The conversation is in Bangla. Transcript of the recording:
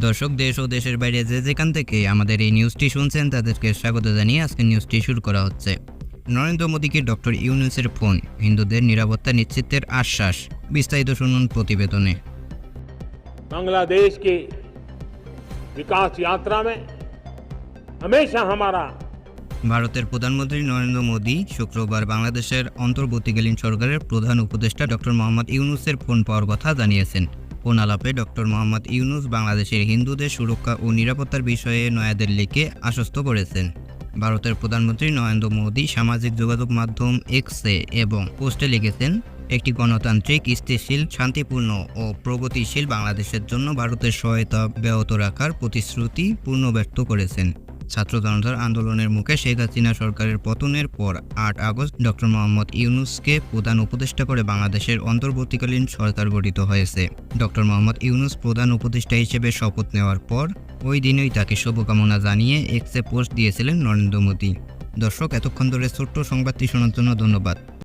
দর্শক দেশ ও দেশের বাইরে যে যেখান থেকে আমাদের এই নিউজটি শুনছেন তাদেরকে স্বাগত জানিয়ে আজকে নিউজটি শুরু করা হচ্ছে নরেন্দ্র মোদীকে ডক্টর ইউনুসের ফোন হিন্দুদের নিরাপত্তা নিশ্চিতের আশ্বাস বিস্তারিত শুনুন প্রতিবেদনে बांग्लादेश की विकास यात्रा में हमेशा हमारा ভারতের প্রধানমন্ত্রী নরেন্দ্র মোদী শুক্রবার বাংলাদেশের অন্তর্বর্তীকালীন সরকারের প্রধান উপদেষ্টা ডক্টর মোহাম্মদ ইউনুসের ফোন পাওয়ার কথা জানিয়েছেন। ফোন আলাপে ডক্টর মোহাম্মদ ইউনুস বাংলাদেশের হিন্দুদের সুরক্ষা ও নিরাপত্তার বিষয়ে নয়াদিল্লিকে আশ্বস্ত করেছেন। ভারতের প্রধানমন্ত্রী নরেন্দ্র মোদী সামাজিক যোগাযোগ মাধ্যম এক্সে এবং পোস্টে লিখেছেন, একটি গণতান্ত্রিক, স্থিতিশীল, শান্তিপূর্ণ ও প্রগতিশীল বাংলাদেশের জন্য ভারতের সহায়তা ব্যাহত রাখার প্রতিশ্রুতি পূর্ণ ব্যক্ত করেছেন। ছাত্র জনতার আন্দোলনের মুখে শেখ হাসিনা সরকারের পতনের পর আট আগস্ট ডক্টর মোহাম্মদ ইউনুসকে প্রধান উপদেষ্টা করে বাংলাদেশের অন্তর্বর্তীকালীন সরকার গঠিত হয়েছে। ডক্টর মোহাম্মদ ইউনুস প্রধান উপদেষ্টা হিসেবে শপথ নেওয়ার পর ওই দিনই তাকে শুভকামনা জানিয়ে এক্সে পোস্ট দিয়েছিলেন নরেন্দ্র মোদী। দর্শক, এতক্ষণ ধরে ছোট্ট সংবাদটি শোনার জন্য ধন্যবাদ।